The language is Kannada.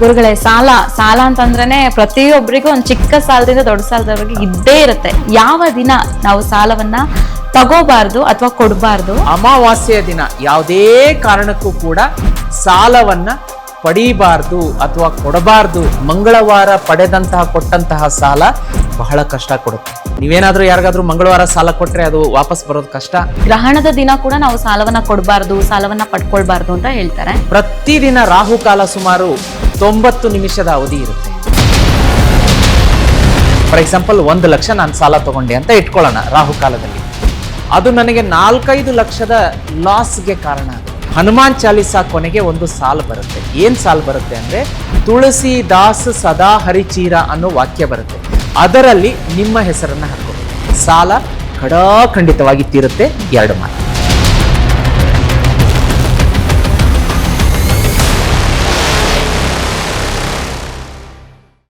ಗುರುಗಳೇ ಸಾಲ ಸಾಲ ಅಂತಂದ್ರೆ ಪ್ರತಿಯೊಬ್ಬರಿಗೂ ಒಂದು ಚಿಕ್ಕ ಸಾಲದಿಂದ ದೊಡ್ಡ ಸಾಲದವರೆಗೆ ಇದ್ದೇ ಇರುತ್ತೆ. ಯಾವ ದಿನ ನಾವು ಸಾಲವನ್ನ ತಗೋಬಾರ್ದು ಅಥವಾ ಕೊಡಬಾರ್ದು? ಅಮಾವಾಸ್ಯೆಯ ದಿನ ಯಾವುದೇ ಕಾರಣಕ್ಕೂ ಕೂಡ ಸಾಲವನ್ನ ಪಡೀಬಾರ್ದು ಅಥವಾ ಕೊಡಬಾರ್ದು. ಮಂಗಳವಾರ ಪಡೆದಂತಹ ಕೊಟ್ಟಂತಹ ಸಾಲ ಬಹಳ ಕಷ್ಟ ಕೊಡುತ್ತೆ. ನೀವೇನಾದ್ರೂ ಯಾರಿಗಾದ್ರೂ ಮಂಗಳವಾರ ಸಾಲ ಕೊಟ್ರೆ ಅದು ವಾಪಸ್ ಬರೋದು ಕಷ್ಟ? ಗ್ರಹಣದ ದಿನ ಕೂಡ ನಾವು ಸಾಲವನ್ನ ಕೊಡಬಾರ್ದು ಸಾಲವನ್ನ ಪಡ್ಕೊಳ್ಬಾರ್ದು ಅಂತ ಹೇಳ್ತಾರೆ. ಪ್ರತಿದಿನ ರಾಹುಕಾಲ ಸುಮಾರು ತೊಂಬತ್ತು ನಿಮಿಷದ ಅವಧಿ ಇರುತ್ತೆ. ಫಾರ್ ಎಕ್ಸಾಂಪಲ್ ಒಂದು ಲಕ್ಷ ನಾನು ಸಾಲ ತಗೊಂಡೆ ಅಂತ ಇಟ್ಕೊಳ್ಳೋಣ ರಾಹುಕಾಲದಲ್ಲಿ ಅದು ನನಗೆ ನಾಲ್ಕೈದು ಲಕ್ಷದ ಲಾಸ್ಗೆ ಕಾರಣ ಹನುಮಾನ್ ಚಾಲಿಸಾ ಕೊನೆಗೆ ಒಂದು ಸಾಲು ಬರುತ್ತೆ. ಏನ್ ಸಾಲು ಬರುತ್ತೆ ಅಂದ್ರೆ ತುಳಸಿ ದಾಸ್ ಸದಾ ಹರಿಚೀರ ಅನ್ನೋ ವಾಕ್ಯ ಬರುತ್ತೆ. ಅದರಲ್ಲಿ ನಿಮ್ಮ ಹೆಸರನ್ನ ಹಾಕೋ. ಸಾಲ ಖಡಾಖಂಡಿತವಾಗಿ ತೀರುತ್ತೆ. ಎರಡು ಮಾತು